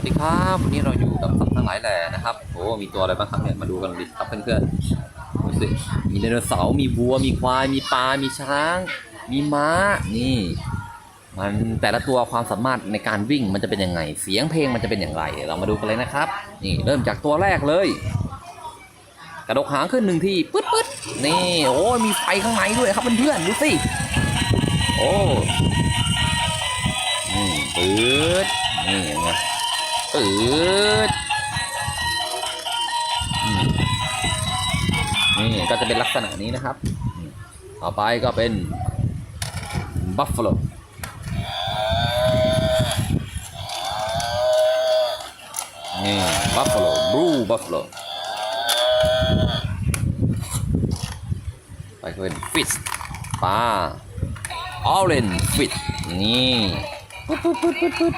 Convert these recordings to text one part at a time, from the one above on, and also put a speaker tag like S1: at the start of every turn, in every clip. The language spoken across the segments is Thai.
S1: วัสดีครับวันนี้เราอยู่กับสัตว์ทั้งหลายแหล่นะครับโอ้มีตัวอะไรบ้างครับเนี่ยมาดูกันดิครับเพื่อนๆดูสิมีไดโนเสาร์มีวัวมีควายมีปลา มีช้าง มีม้านี่ มันแต่ละตัวความสามารถในการวิ่งมันจะเป็นยังไง เสียงเพลงมันจะเป็นอย่างไร เรามาดูกันเลยนะครับ นี่เริ่มจากตัวแรกเลย กระดกหางขึ้นหนึ่งทีปึ๊ดปึ๊ดนี่โอ้ยมีไฟข้างในด้วยครับเพื่อนๆดูสิโอ้นี่ปื๊ดนี่ไง อืมนี่ก็จะเป็นลักษณะนี้นะครับ ต่อไปก็เป็นบัฟฟาโลนี่บัฟฟาโลบลูบัฟฟาโลไปก็เป็นฟิชปลาออเรนฟิชนี่ปึ๊ดปึ๊ดปึ๊ดปึ๊ดปึ๊ด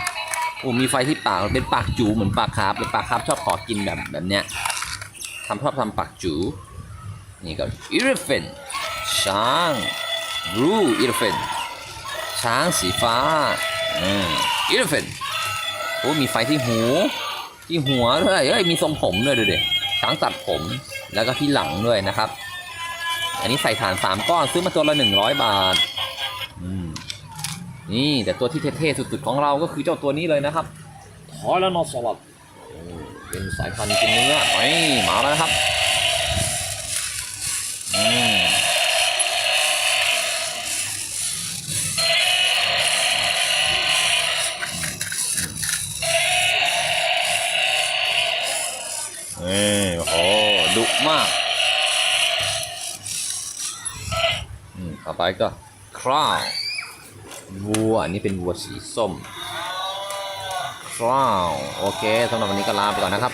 S1: โอ้มีไฟที่ปากเป็นปากจูเหมือนปากคาร์ฟเลยปากคาร์ฟชอบขอกินแบบแบบเนี้ยทำชอบทำปากจูนี่ก็อีเลฟเฟนช้างบลูอีเลฟเฟนช้างสีฟ้าอืมอีเลฟเฟนโอ้มีไฟที่หู ที่หัวด้วยเอ้ยมีทรงผมด้วยดูดิช้างตัดผมแล้วก็ที่หลังด้วยนะครับ อันนี้ใส่ฐานสามก้อนซื้อมาตัวละหนึ่งร้อยบาท นี่แต่ตัวที่เท่ๆสุดๆของเราก็คือเจ้าตัวนี้เลยนะครับทอยแล้วนอสลัดเป็นสายพันธุ์กินเนื้อไปมาแล้วนะครับอืมโอ้โหดุมากอืมต่อไปก็คราว วัวอันนี้เป็นวัวสีส้มคราวโอเคสำหรับวันนี้ก็ลาไปก่อนนะครับ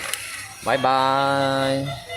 S1: บายบาย